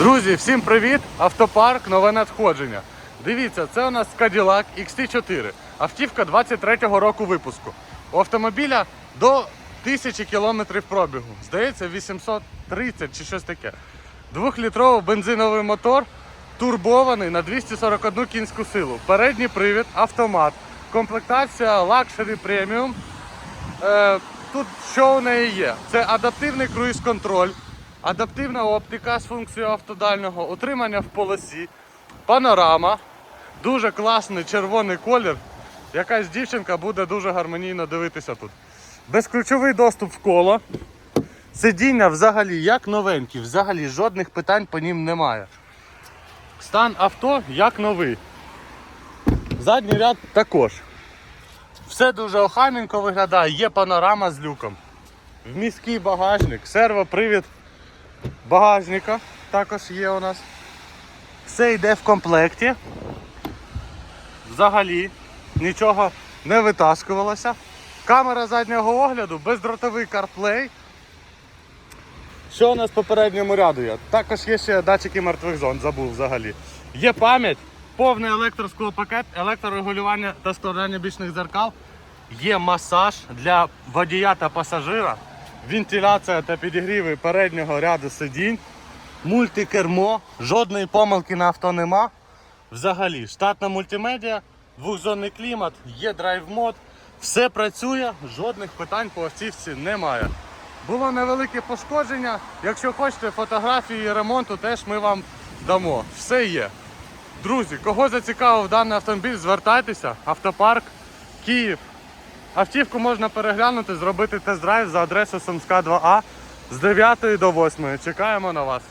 Друзі, всім привіт! Автопарк, нове надходження. Дивіться, це у нас Cadillac XT4. Автівка 23-го року випуску. У автомобіля до 1000 кілометрів пробігу. Здається, 830 чи щось таке. Двохлітровий бензиновий мотор, турбований на 241 кінську силу. Передній привід, автомат, комплектація Luxury Premium. Е, тут що у неї є? Це адаптивний круїз-контроль, адаптивна оптика з функцією автодального, утримання в полосі, панорама, дуже класний червоний колір. Якась дівчинка буде дуже гармонійно дивитися тут. Безключовий доступ в коло. Сидіння взагалі як новенькі, взагалі жодних питань по ним немає. Стан авто як новий. Задній ряд також. Все дуже охайненько виглядає, є панорама з люком. Вміський багажник, сервопривід багажника також є у нас. Все йде в комплекті. Взагалі нічого не витаскувалося. Камера заднього огляду, бездротовий CarPlay. Що у нас в попередньому ряду є? Також є ще датчики мертвих зон, забув взагалі. Є пам'ять, повний електросклопакет, електрорегулювання та складання бічних дзеркал. Є масаж для водія та пасажира, вентиляція та підігріви переднього ряду сидінь, мультикермо, жодної помилки на авто нема. Взагалі, штатна мультимедіа, двохзонний клімат, є драйв-мод, все працює, жодних питань по автівці немає. Було невелике пошкодження. Якщо хочете фотографії ремонту, теж ми вам дамо. Все є. Друзі, кого зацікавив даний автомобіль, звертайтеся. Автопарк Київ. Автівку можна переглянути, зробити тест-драйв за адресою Сумська 2А з 9 до 8. Чекаємо на вас.